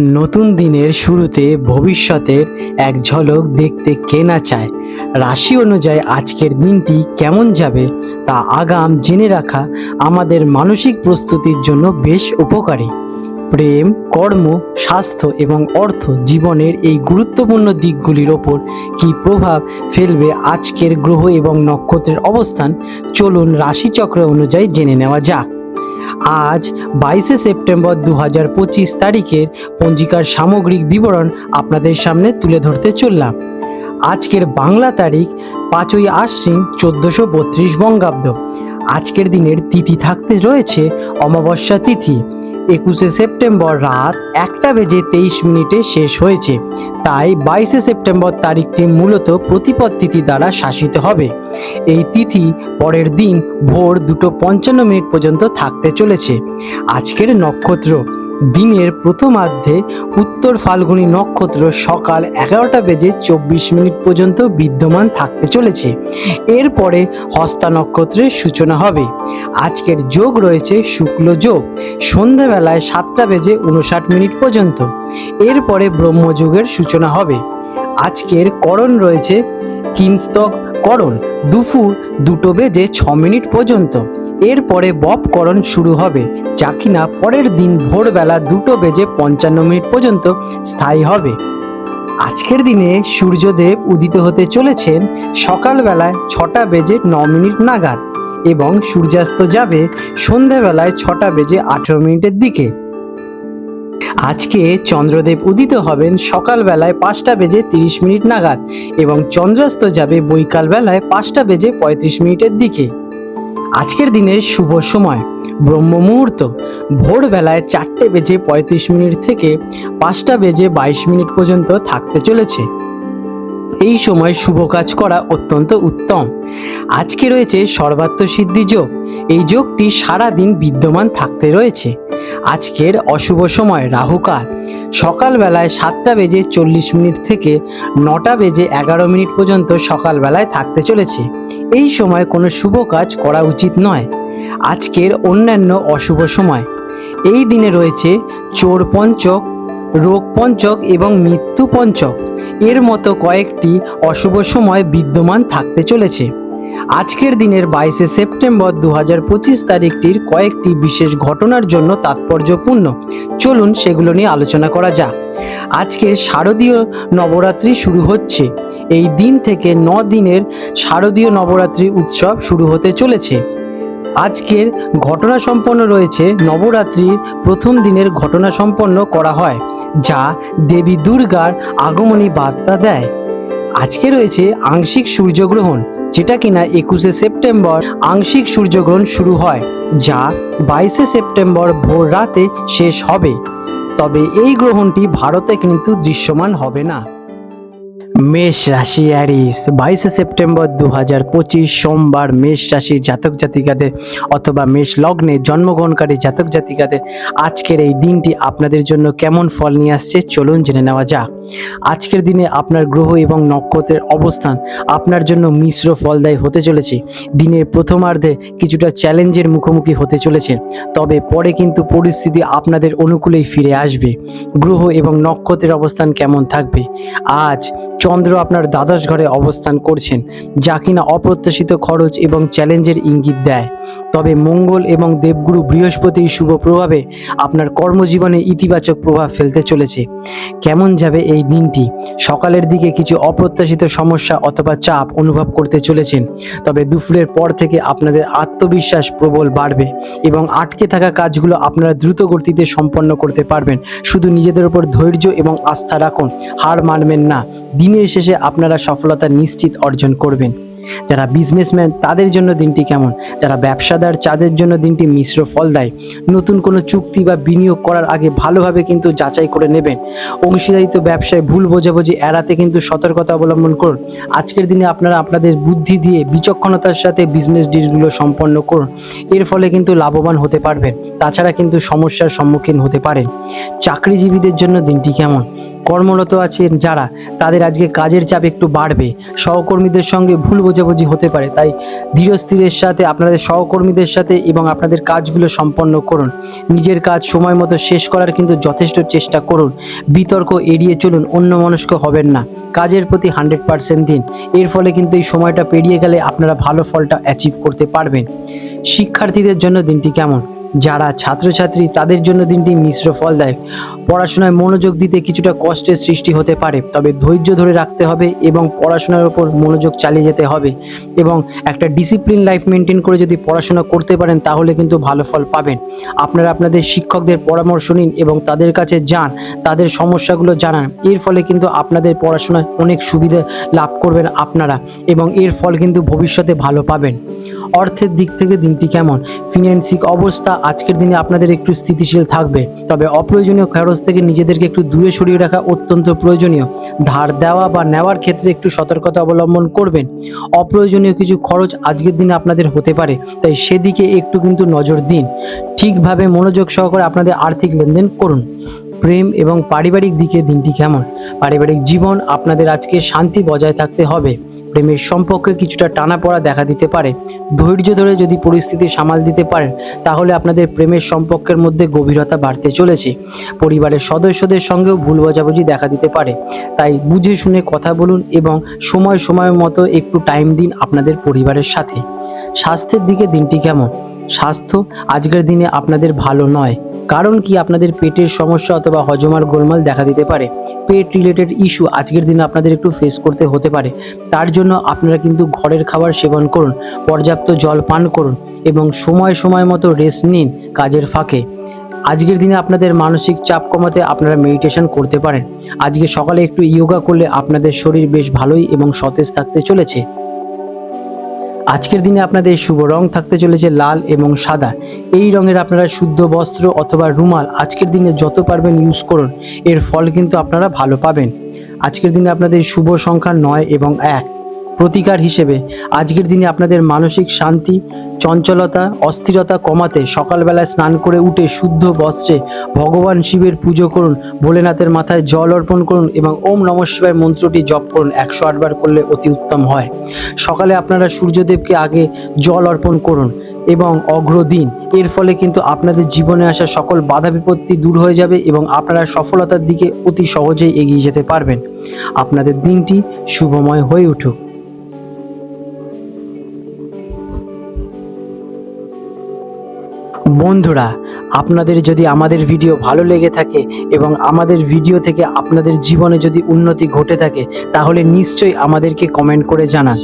নতুন দিনের শুরুতে ভবিষ্যতের এক ঝলক দেখতে কে না চায়? রাশি অনুযায়ী আজকের দিনটি কেমন যাবে তা আগাম জেনে রাখা আমাদের মানসিক প্রস্তুতির জন্য বেশ উপকারী। প্রেম, কর্ম, স্বাস্থ্য এবং অর্থ জীবনের এই গুরুত্বপূর্ণ দিকগুলির ওপর কী প্রভাব ফেলবে আজকের গ্রহ এবং নক্ষত্রের অবস্থান? চলুন রাশিচক্র অনুযায়ী জেনে নেওয়া যাক। আজ বাইশে সেপ্টেম্বর দু হাজার পঁচিশ তারিখের পঞ্জিকার সামগ্রিক বিবরণ আপনাদের সামনে তুলে ধরতে চললাম। আজকের বাংলা তারিখ পাঁচই আশ্বিন চোদ্দোশো বত্রিশ বঙ্গাব্দ। আজকের দিনের তিথি থাকতে রয়েছে অমাবস্যা তিথি। একুশে সেপ্টেম্বর রাত একটা বেজে তেইশ মিনিটে শেষ হয়েছে। তাই বাইশে সেপ্টেম্বর তারিখটি মূলত প্রতিপদ তিথি দ্বারা শাসিত হবে। এই তিথি পরের দিন ভোর দুটো পঞ্চান্ন মিনিট পর্যন্ত থাকতে চলেছে। আজকের নক্ষত্র দিনের প্রথমার্ধে উত্তর ফাল্গুনী নক্ষত্র সকাল এগারোটা বেজে চব্বিশ মিনিট পর্যন্ত বিদ্যমান থাকতে চলেছে। এরপরে হস্তা নক্ষত্রের সূচনা হবে। আজকের যোগ রয়েছে শুক্ল যোগ। সন্ধ্যাবেলায় সাতটা বেজে উনষাট মিনিট পর্যন্ত। এরপরে ব্রহ্মযুগের সূচনা হবে। আজকের করণ রয়েছে কিংস্তক করণ। দুপুর দুটো বেজে ছ মিনিট পর্যন্ত। এরপরে বপকরণ শুরু হবে, যা কিনা পরের দিন ভোরবেলা দুটো বেজে পঞ্চান্ন মিনিট পর্যন্ত স্থায়ী হবে। আজকের দিনে সূর্যদেব উদিত হতে চলেছেন সকালবেলায় ছটা বেজে ন মিনিট নাগাদ এবং সূর্যাস্ত যাবে সন্ধেবেলায় ছটা বেজে আঠেরো মিনিটের দিকে। আজকে চন্দ্রদেব উদিত হবেন সকালবেলায় পাঁচটা বেজে তিরিশ মিনিট নাগাদ এবং চন্দ্রাস্ত যাবে বৈকাল বেলায় পাঁচটা বেজে পঁয়ত্রিশ মিনিটের দিকে। আজকের দিনের শুভ সময়। ব্রহ্ম মুহূর্ত ভোরবেলায় চারটে বেজে পঁয়ত্রিশ মিনিট থেকে পাঁচটা বেজে বাইশ মিনিট পর্যন্ত থাকতে চলেছে। এই সময় শুভ কাজ করা অত্যন্ত উত্তম। আজকে রয়েছে সর্বাত্ম সিদ্ধি যোগ। এই যোগটি সারা দিন বিদ্যমান থাকতে রয়েছে। আজকের অশুভ সময় রাহুকাল। সকালবেলায় সাতটা বেজে চল্লিশ মিনিট থেকে নটা বেজে এগারো মিনিট পর্যন্ত সকালবেলায় থাকতে চলেছে। এই সময় কোনো শুভ কাজ করা উচিত নয়। আজকের অন্যান্য অশুভ সময়। এই দিনে রয়েছে চোর পঞ্চক, রোগ পঞ্চক এবং মৃত্যু পঞ্চক। এর মতো কয়েকটি অশুভ সময় বিদ্যমান থাকতে চলেছে। আজকের দিনের বাইশে সেপ্টেম্বর দু হাজার পঁচিশ তারিখটির কয়েকটি বিশেষ ঘটনার জন্য তাৎপর্যপূর্ণ। চলুন সেগুলো নিয়ে আলোচনা করা যাক। আজকে শারদীয় নবরাত্রি শুরু হচ্ছে। এই দিন থেকে ন দিনের শারদীয় নবরাত্রি উৎসব শুরু হতে চলেছে। আজকের ঘটনা সম্পন্ন রয়েছে। নবরাত্রির প্রথম দিনের ঘটনা সম্পন্ন করা হয়, যা দেবী দুর্গার আগমনী বার্তা দেয়। আজকে রয়েছে আংশিক সূর্যগ্রহণ। যেটা কিনা একুশে সেপ্টেম্বর আংশিক সূর্যগ্রহণ শুরু হয়, যা বাইশে সেপ্টেম্বর ভোর রাতে শেষ হবে। তবে এই গ্রহণটি ভারতে কিন্তু দৃশ্যমান হবে না। মেষ রাশি অ্যারিস বাইশে সেপ্টেম্বর দু হাজার পঁচিশ, সোমবার মেষ রাশির জাতক জাতিকাদের অথবা মেষ লগ্নে জন্মগ্রহণকারী জাতক জাতিকাদের আজকের এই দিনটি আপনাদের জন্য কেমন ফল নিয়ে আসছে চলুন জেনে নেওয়া যাক। আজকের দিনে আপনার গ্রহ এবং নক্ষত্রের অবস্থান আপনার জন্য মিশ্র ফলদায়ী হতে চলেছে। দিনের প্রথমার্ধে কিছুটা চ্যালেঞ্জের মুখোমুখি হতে চলেছে, তবে পরে কিন্তু পরিস্থিতি আপনাদের অনুকূলেই ফিরে আসবে। গ্রহ এবং নক্ষত্রের অবস্থান কেমন থাকবে? আজ চন্দ্র আপনার দ্বাদশ ঘরে অবস্থান করছেন, যা কিনা অপ্রত্যাশিত খরচ এবং চ্যালেঞ্জের ইঙ্গিত দেয়। তবে মঙ্গল এবং দেবগুরু বৃহস্পতির শুভ প্রভাবে আপনার কর্মজীবনে ইতিবাচক প্রভাব ফেলতে চলেছে। কেমন যাবে এই দিনটি? সকালের দিকে কিছু অপ্রত্যাশিত সমস্যা অথবা চাপ অনুভব করতে চলেছেন, তবে দুপুরের পর থেকে আপনাদের আত্মবিশ্বাস প্রবল বাড়বে এবং আটকে থাকা কাজগুলো আপনারা দ্রুত গতিতে সম্পন্ন করতে পারবেন। শুধু নিজেদের উপর ধৈর্য এবং আস্থা রাখুন, হার মানবেন না। দিনের শেষে আপনারা সফলতা নিশ্চিত অর্জন করবেন। যারা বিজনেসম্যান তাদের জন্য দিনটি কেমন? যারা ব্যবসাদার, তাদের জন্য দিনটি মিশ্র ফল দেয়। নতুন কোনো চুক্তি বা বিনিয়োগ করার আগে ভালোভাবে কিন্তু যাচাই করে নেবেন। অংশীদারিত ব্যবসায় ভুল বোঝাবুঝি এড়াতে কিন্তু সতর্কতা অবলম্বন করুন। আজকের দিনে আপনারা আপনাদের বুদ্ধি দিয়ে বিচক্ষণতার সাথে বিজনেস ডিলগুলো সম্পন্ন করুন। এর ফলে কিন্তু লাভবান হতে পারবেন। তাছাড়া কিন্তু সমস্যার সম্মুখীন হতে পারেন। চাকরিজীবীদের জন্য দিনটি কেমন? কর্মরত আছেন যারা, তাদের আজকে কাজের চাপ একটু বাড়বে। সহকর্মীদের সঙ্গে ভুল বোঝাবুঝি হতে পারে, তাই ধীরস্থিরের সাথে আপনাদের সহকর্মীদের সাথে এবং আপনাদের কাজগুলো সম্পন্ন করুন। নিজের কাজ সময় মতো শেষ করার কিন্তু যথেষ্ট চেষ্টা করুন। বিতর্ক এড়িয়ে চলুন, অন্য মনস্ক হবেন না। কাজের প্রতি হান্ড্রেড পার্সেন্ট দিন। এর ফলে কিন্তু এই সময়টা পেরিয়ে গেলে আপনারা ভালো ফলটা অ্যাচিভ করতে পারবেন। শিক্ষার্থীদের জন্য দিনটি কেমন? যারা ছাত্রছাত্রী, তাদের জন্য দিনটি মিশ্র ফল দেয়। পড়াশোনায় মনোযোগ দিতে কিছুটা কষ্টের সৃষ্টি হতে পারে, তবে ধৈর্য ধরে রাখতে হবে এবং পড়াশোনার উপর মনোযোগ চালিয়ে যেতে হবে এবং একটা ডিসিপ্লিন লাইফ মেনটেন করে যদি পড়াশোনা করতে পারেন, তাহলে কিন্তু ভালো ফল পাবেন। আপনারা আপনাদের শিক্ষকদের পরামর্শ নিন এবং তাদের কাছে যান, তাদের সমস্যাগুলো জানান। এর ফলে কিন্তু আপনাদের পড়াশোনায় অনেক সুবিধা লাভ করবেন আপনারা এবং এর ফল কিন্তু ভবিষ্যতে ভালো পাবেন। অর্থের দিক থেকে দিনটি কেমন? ফিনান্সিক অবস্থা আজকের দিনে আপনাদের একটু স্থিতিশীল থাকবে। তবে অপ্রয়োজনীয় খরচ থেকে নিজেদেরকে একটু দূরে সরিয়ে রাখা অত্যন্ত প্রয়োজনীয়। ধার দেওয়া বা নেওয়ার ক্ষেত্রে একটু সতর্কতা অবলম্বন করবেন। অপ্রয়োজনীয় কিছু খরচ আজকের দিনে আপনাদের হতে পারে, তাই সেদিকে একটু কিন্তু নজর দিন। ঠিকভাবে মনোযোগ সহকারে আপনাদের আর্থিক লেনদেন করুন। প্রেম এবং পারিবারিক দিকে দিনটি কেমন? পারিবারিক জীবন আপনাদের আজকে শান্তি বজায় থাকতে হবে। প্রেমের সম্পর্কে কিছুটা টানাপড়া দেখা দিতে পারে। ধৈর্য ধরে যদি পরিস্থিতি সামাল দিতে পারেন, তাহলে আপনাদের প্রেমের সম্পর্কের মধ্যে গভীরতা বাড়তে চলেছে। পরিবারের সদস্যদের সঙ্গেও ভুল বোঝাবুঝি দেখা দিতে পারে। তাই বুঝে শুনে কথা বলুন এবং সময় সময় মতো একটু টাইম দিন আপনাদের পরিবারের সাথে। স্বাস্থ্যের দিকে দিনটি কেমন? স্বাস্থ্য আজকের দিনে আপনাদের ভালো নয়। কারণ কি আপনাদের পেটের সমস্যা অথবা হজমার গোলমাল দেখা দিতে পারে? পেট রিলেটেড ইস্যু আজকের দিনে আপনাদের একটু ফেস করতে হতে পারে। তার জন্য আপনারা কিন্তু ঘরের খাবার সেবন করুন, পর্যাপ্ত জল পান করুন এবং সময় সময় মতো রেস্ট নিন কাজের ফাঁকে। আজকের দিনে আপনাদের মানসিক চাপ কমাতে আপনারা মেডিটেশন করতে পারেন। আজকে সকালে একটু ইয়োগা করলে আপনাদের শরীর বেশ ভালোই এবং সতেজ থাকতে চলেছে। আজকের দিনে আপনাদের শুভ রং থাকতে চলেছে লাল এবং সাদা। এই রঙের আপনারা শুদ্ধ বস্ত্র অথবা রুমাল আজকের দিনে যত পারবেন ইউজ করুন। এর ফল কিন্তু আপনারা ভালো পাবেন। আজকের দিনে আপনাদের শুভ সংখ্যা নয় এবং এক। প্রতিকার হিসেবে আজকের দিনে আপনাদের মানসিক শান্তি, চঞ্চলতা, অস্থিরতা কমাতে সকালবেলায় স্নান করে উঠে শুদ্ধ বস্ত্রে ভগবান শিবের পুজো করুন, ভোলেনাথের মাথায় জল অর্পণ করুন এবং ওম নম শিবায় মন্ত্রটি জপ করুন একশো আটবার করলে অতি উত্তম হয়। সকালে আপনারা সূর্যদেবকে আগে জল অর্পণ করুন এবং অগ্রদিন এর ফলে কিন্তু আপনাদের জীবনে আসা সকল বাধা বিপত্তি দূর হয়ে যাবে এবং আপনারা সফলতার দিকে অতি সহজেই এগিয়ে যেতে পারবেন। আপনাদের দিনটি শুভময় হয়ে উঠুক। বন্ধুরা, আপনাদের যদি আমাদের ভিডিও ভালো লেগে থাকে এবং আমাদের ভিডিও থেকে আপনাদের জীবনে যদি উন্নতি ঘটে থাকে, তাহলে নিশ্চয়ই আমাদেরকে কমেন্ট করে জানান।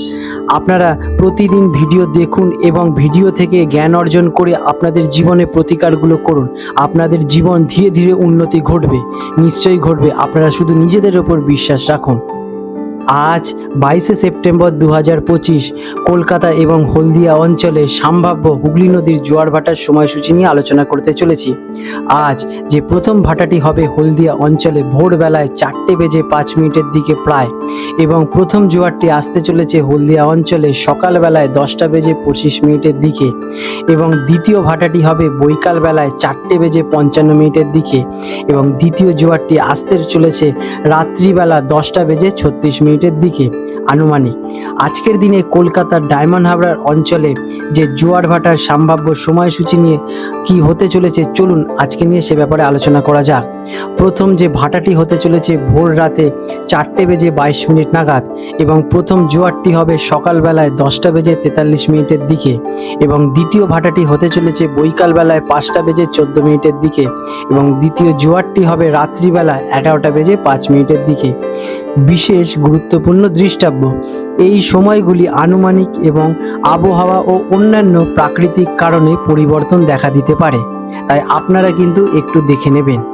আপনারা প্রতিদিন ভিডিও দেখুন এবং ভিডিও থেকে জ্ঞান অর্জন করে আপনাদের জীবনে প্রতিকারগুলো করুন। আপনাদের জীবন ধীরে ধীরে উন্নতি ঘটবে, নিশ্চয়ই ঘটবে। আপনারা শুধু নিজেদের ওপর বিশ্বাস রাখুন। আজ বাইশে সেপ্টেম্বর দু পঁচিশ, কলকাতা এবং হলদিয়া অঞ্চলে সম্ভাব্য হুগলি নদীর জোয়ার ভাটার সময়সূচি নিয়ে আলোচনা করতে চলেছি। আজ যে প্রথম ভাটাটি হবে হলদিয়া অঞ্চলে ভোরবেলায় চারটে বেজে পাঁচ মিনিটের দিকে প্রায় এবং প্রথম জোয়ারটি আসতে চলেছে হলদিয়া অঞ্চলে সকালবেলায় দশটা বেজে পঁচিশ মিনিটের দিকে এবং দ্বিতীয় ভাটাটি হবে বৈকাল বেলায় চারটে বেজে পঞ্চান্ন মিনিটের দিকে এবং দ্বিতীয় জোয়ারটি আসতে চলেছে রাত্রিবেলা দশটা বেজে ছত্রিশ মিনিটের দিকে আনুমানিক। আজকের দিনে কলকাতার ডায়মন্ড হাবড়ার অঞ্চলে যে জোয়ার ভাটার সম্ভাব্য সময়সূচি নিয়ে কি হতে চলেছে, চলুন আজকে নিয়ে সে ব্যাপারে আলোচনা করা যাক। প্রথম যে ভাটাটি হতে চলেছে ভোর রাতে চারটে বেজে বাইশ মিনিট নাগাদ এবং প্রথম জোয়ারটি হবে সকালবেলায় দশটা বেজে তেতাল্লিশ মিনিটের দিকে এবং দ্বিতীয় ভাটাটি হতে চলেছে বৈকালবেলায় পাঁচটা বেজে চোদ্দ মিনিটের দিকে এবং দ্বিতীয় জোয়ারটি হবে রাত্রিবেলা এগারোটা বেজে পাঁচ মিনিটের দিকে। বিশেষ গুরুত্বপূর্ণ দৃষ্টাব্য। এই সময়গুলি আনুমানিক এবং আবহাওয়া ও অন্যান্য প্রাকৃতিক কারণে পরিবর্তন দেখা দিতে পারে। তাই আপনারা কিন্তু একটু দেখে নেবেন।